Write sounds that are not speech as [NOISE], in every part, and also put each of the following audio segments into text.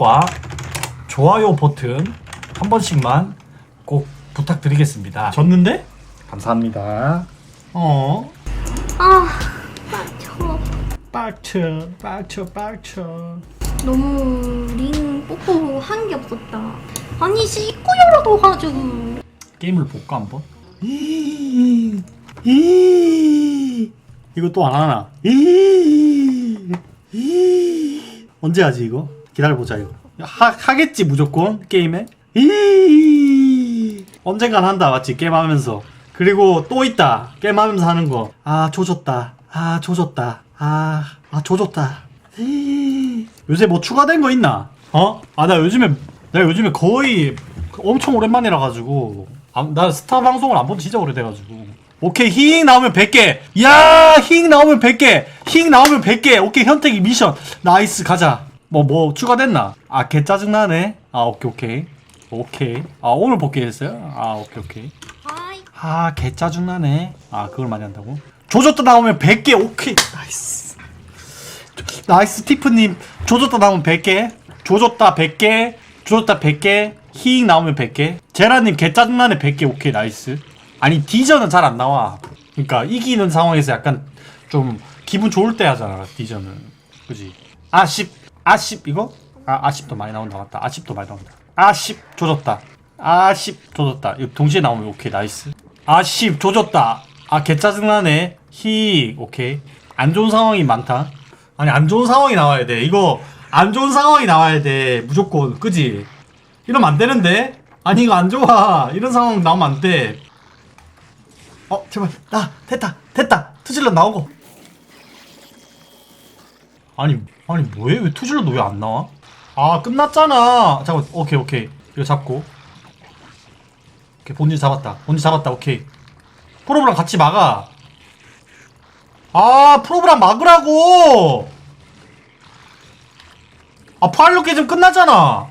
구독과 좋아요 버튼 한 번씩만 꼭 부탁드리겠습니다. 졌는데? 감사합니다. 어. 아, 저 빡쳐, 빡쳐, 빡쳐. 너무 링 뽀뽀 한 게 없었다. 아니 씻고 열어도 가지고. 게임을 볼까 한번? 이거 또 안 하나? 언제 하지 이거? 기다려보자 이거 하, 하겠지 무조건 게임에? 언젠간 한다 맞지? 게임하면서. 그리고 또 있다. 게임하면서 하는 거아 조졌다. 아 조졌다. 아, 아 조졌다. 요새 뭐 추가된 거 있나? 어? 아 나 요즘에 내가 요즘에 거의 엄청 오랜만이라 가지고. 아, 나 스타 방송을 안 본 지 진짜 오래돼가지고. 오케이 힝 나오면 100개. 야힝 나오면 100개. 힝 나오면 100개. 오케이 현택이 미션. 나이스 가자 뭐 뭐 추가됐나? 아 개 짜증나네 아 오케이 오케이 오케이 아 오늘 복귀했어요? 아 오케이 오케이 아, 개 짜증나네. 아, 그걸 많이 한다고? 조졌다 나오면 100개, 오케이. 나이스. 나이스, 티프님. 조졌다 나오면 100개. 조졌다 100개. 조졌다 100개. 히익 나오면 100개. 제라님, 개 짜증나네 100개, 오케이, 나이스. 아니, 디저는 잘 안 나와. 그러니까, 이기는 상황에서 약간 좀 기분 좋을 때 하잖아, 디저는. 그지? 아쉽, 아쉽, 이거? 아, 아쉽도 많이 나온다, 맞다. 아쉽도 많이 나온다. 아쉽, 조졌다. 아쉽, 조졌다. 이거 동시에 나오면 오케이, 나이스. 아쉽, 조졌다. 아, 개 짜증나네. 히, 오케이. 안 좋은 상황이 많다. 아니, 안 좋은 상황이 나와야 돼. 이거, 안 좋은 상황이 나와야 돼. 무조건, 그지? 이러면 안 되는데? 아니, 이거 안 좋아. 이런 상황 나오면 안 돼. 어, 제발. 나, 됐다, 됐다. 투질러 나오고. 아니, 아니, 뭐해? 왜 투질러도 왜안 나와? 아, 끝났잖아. 잠깐, 오케이, 오케이. 이거 잡고. 오케이, 본진 잡았다. 본진 잡았다. 오케이. 프로브랑 같이 막아. 아, 프로브랑 막으라고! 아, 파일럿 게임 끝나잖아.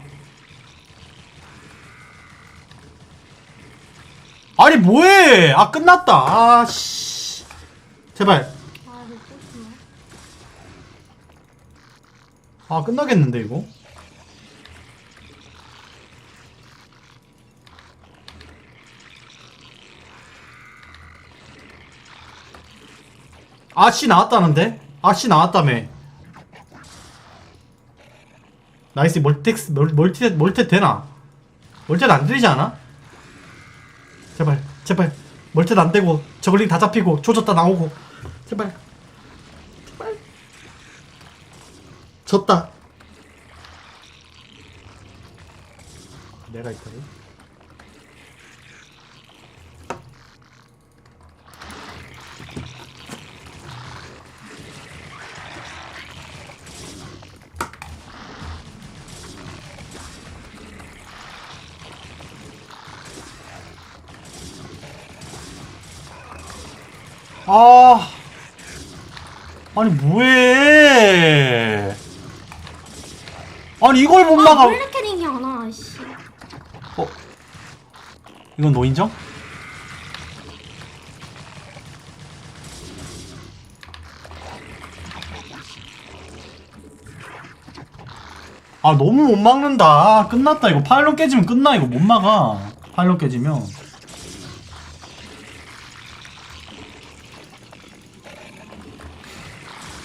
아니, 뭐해! 아, 끝났다. 아, 씨. 제발. 아, 이거 뽀뽀. 아, 끝나겠는데, 이거? 아씨 나왔다는데? 아씨 나왔다며. 나이스 멀티텍스 멀, 멀티 멀티 되나? 멀티는 안 들리지 않아? 제발 제발 멀티는 안 되고 저글링 다 잡히고 조졌다 나오고 제발 졌다. 내가 있다고? 아, 아니 뭐해? 아니 이걸 못 아, 막아. 블랙캐링이 안 와, 씨. 어? 이건 노인정? 아 너무 못 막는다 아, 끝났다 이거 파일럿 깨지면 끝나 이거 못 막아 파일럿 깨지면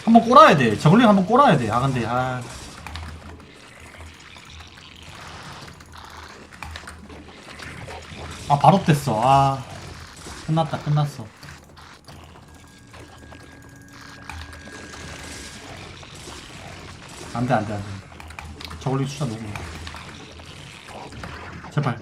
한번 꼬라야 돼 저글링 한번 꼬라야 돼아 근데 아 아 바로 됐어. 아 끝났다 끝났어. 안돼 안돼 안돼. 저걸리 추천 너무 제발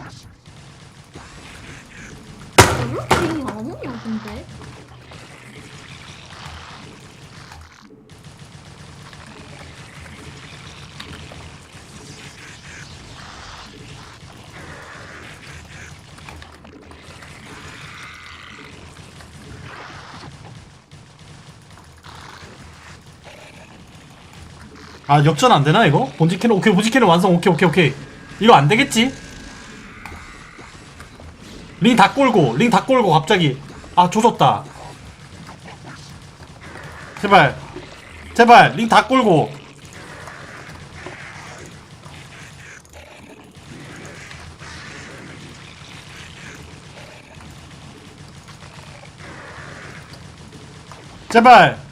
아 역전 안 되나 이거? 본지 캐논 오케이 본지 캐논 완성. 오케이 오케이 오케이. 이거 안 되겠지? 링 다 꼴고 링 다 꼴고 갑자기. 아 조졌다. 제발. 제발 링 다 꼴고. 제발.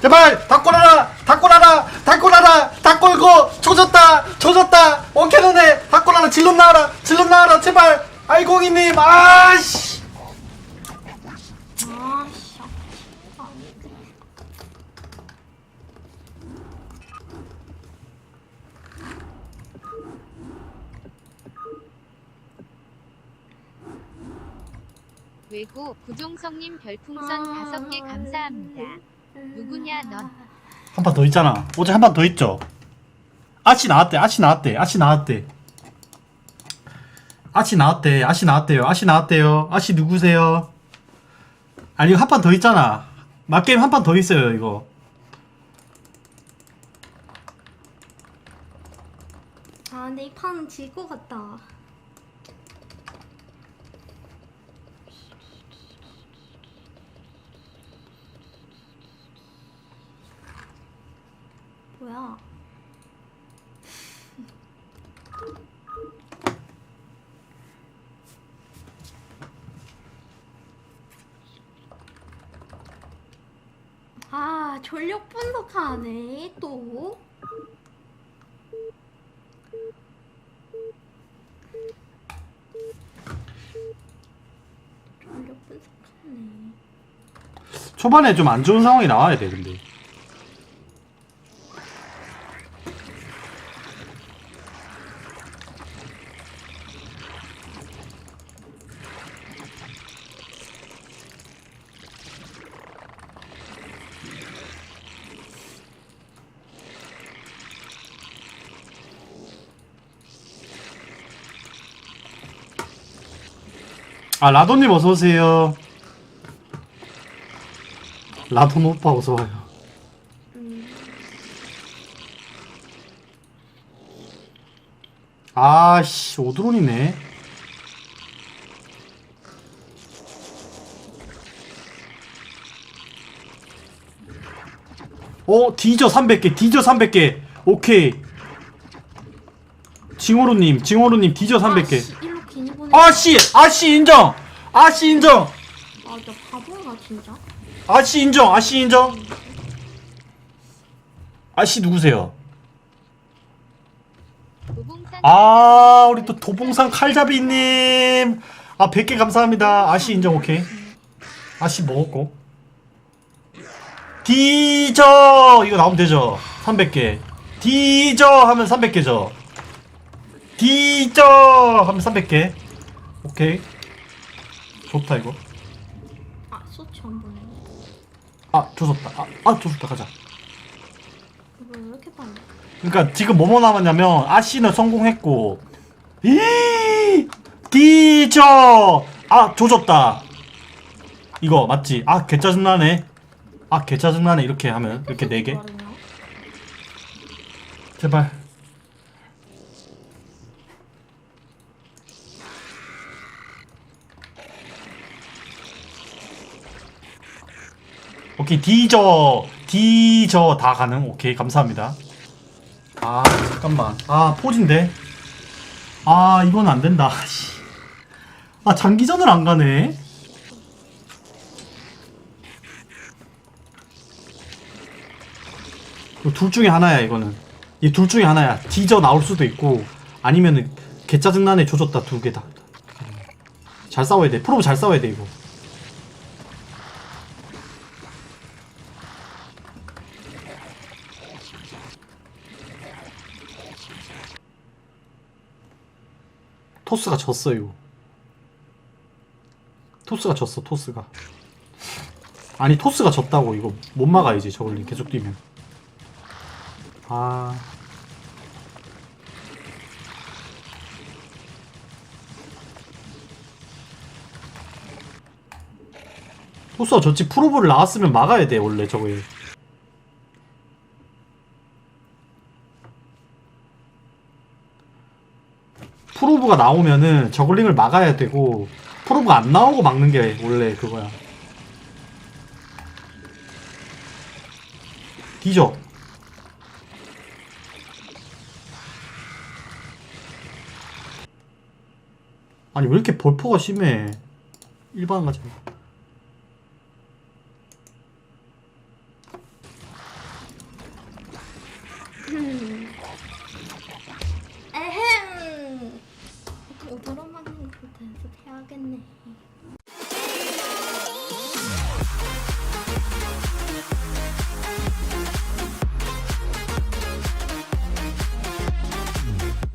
제발 닭골하라 닭골하라 닭골하라 닭골고 조졌다 조졌다. 원캐논에 닭골하라 질럿 나와라 질럿 나와라 제발. 알공이님 아씨 아씨. 아, 외고 구종성님 별풍선 아, 다섯 개 감사합니다. 누구냐, 넌? 한 판 더 있잖아. 어제 한 판 더 있죠? 아치 나왔대 아치 나왔대 아치 나왔대. 아치 나왔대 아치 나왔대요 아치 나왔대요 아치 누구세요? 아니 이거 한판 더 있잖아. 맞게임 한 판 더 있어요 이거. 아 근데 이판질것 같다 뭐야 [LAUGHS] 아 전력 분석하네 또. 전력 분석하네. 초반에 좀 안 좋은 상황이 나와야 돼 근데 아 라돈님 어서 오세요. 라돈 오빠 어서 와요. 음, 아씨 오드론이네. 어 디저 300개 디저 300개 오케이. 징호로님 징호로님 디저 300개. 아씨 아씨 인정. 아씨 인정. 아나 바보인가 진짜? 아씨 인정 아씨 인정. 아씨 누구세요? 아 우리 또 도봉산 칼잡이님. 아 100개 감사합니다. 아씨 인정 오케이. 아씨 먹었고. 디저! 이거 나오면 되죠? 300개. 디저 하면 300개죠? 디저 하면 300개 오케이. 좋다 이거. 아 소치 안 보내. 아 조졌다. 아, 아 조졌다. 가자. 이거 왜 이렇게 빨라? 그러니까 지금 뭐뭐 남았냐면 아씨는 성공했고. 이 디저! 아 조졌다. 이거 맞지? 아 개 짜증나네. 아 개 짜증나네. 이렇게 하면 이렇게 네 개. 빠르냐? 제발 오케이 디저 디저 다 가능. 오케이 감사합니다. 아 잠깐만. 아 포진데? 아 이건 안 된다. [LAUGHS] 씨. 아 장기전을 안 가네. 둘 중에 하나야 이거는. 이 둘 중에 하나야. 디저 나올 수도 있고 아니면은 개짜증나네 조졌다 두 개 다. 잘 싸워야 돼. 프로브 잘 싸워야 돼 이거 토스가 졌어 이거 토스가 졌어 토스가. 아니 토스가 졌다고. 이거 못 막아야지 저걸 계속 뛰면. 아. 토스가 졌지 프로브를 나왔으면 막아야 돼 원래 저거에 프로브가 나오면은 저글링을 막아야 되고 프로브가 안 나오고 막는 게 원래 그거야. 뒤져. 아니 왜 이렇게 벌퍼가 심해? 일반 가자. 음. 연습해야겠네.